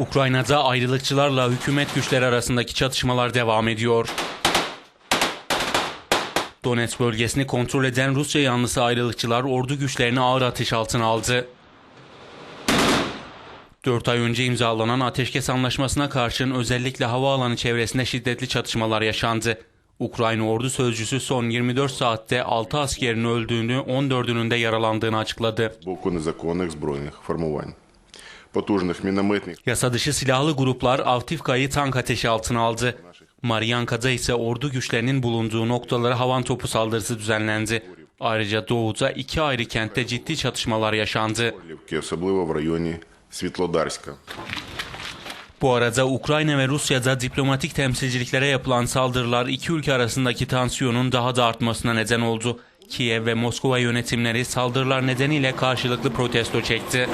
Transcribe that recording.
Ukrayna'da ayrılıkçılarla hükümet güçleri arasındaki çatışmalar devam ediyor. Donetsk bölgesini kontrol eden Rusya yanlısı ayrılıkçılar ordu güçlerini ağır ateş altına aldı. 4 ay önce imzalanan ateşkes anlaşmasına karşın özellikle havaalanı çevresinde şiddetli çatışmalar yaşandı. Ukrayna ordu sözcüsü son 24 saatte 6 askerin öldüğünü, 14'ünün de yaralandığını açıkladı потужних мінометних Yasa dışı silahlı gruplar Avtivka'yı tank ateşi altına aldı. Maryanka'da ise ordu güçlerinin bulunduğu noktalara havan topu saldırısı düzenlendi. Ayrıca doğuda iki ayrı kentte ciddi çatışmalar yaşandı. Орлівки, особливо в районі Світлодарська. Bu arada Ukrayna ve Rusya'da diplomatik temsilciliklere yapılan saldırılar iki ülke arasındaki tansiyonun daha da artmasına neden oldu. Kiev ve Moskova yönetimleri saldırılar nedeniyle karşılıklı protesto çekti.